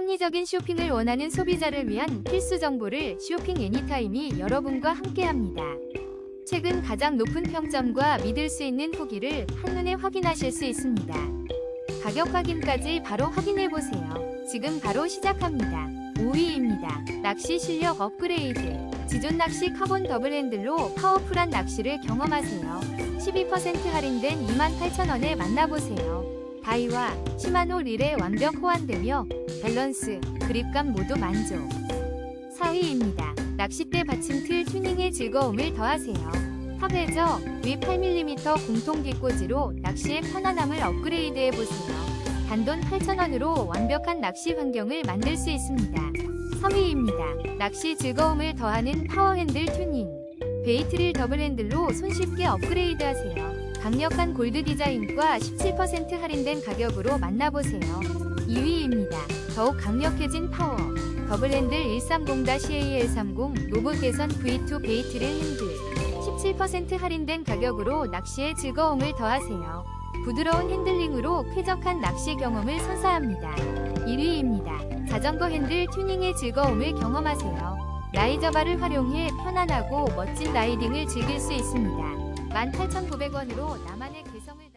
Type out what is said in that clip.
합리적인 쇼핑을 원하는 소비자를 위한 필수 정보를 쇼핑 애니타임이 여러분과 함께합니다. 최근 가장 높은 평점과 믿을 수 있는 후기를 한눈에 확인하실 수 있습니다. 가격 확인까지 바로 확인해 보세요. 지금 바로 시작합니다. 5위입니다. 낚시 실력 업그레이드. 지존 낚시 카본 더블 핸들로 파워풀한 낚시를 경험하세요. 12% 할인된 28,000원에 만나보세요. 다이와 시마노 릴에 완벽 호환되며 밸런스, 그립감 모두 만족. 4위입니다. 낚싯대 받침 틀 튜닝의 즐거움을 더하세요. 탑에저 위 8mm 공통 뒷꽂이로 낚시의 편안함을 업그레이드해 보세요. 단돈 8,000원으로 완벽한 낚시 환경을 만들 수 있습니다. 3위입니다. 낚시 즐거움을 더하는 파워핸들 튜닝. 베이트릴 더블 핸들로 손쉽게 업그레이드 하세요. 강력한 골드 디자인과 17% 할인된 가격으로 만나보세요. 2위입니다. 더욱 강력해진 파워. 더블 핸들 130-AL30 노브 개선 V2 베이트릴 핸들. 17% 할인된 가격으로 낚시의 즐거움을 더하세요. 부드러운 핸들링으로 쾌적한 낚시 경험을 선사합니다. 1위입니다. 자전거 핸들 튜닝의 즐거움을 경험하세요. 라이저바를 활용해 편안하고 멋진 라이딩을 즐길 수 있습니다. 18,900원으로 나만의 개성을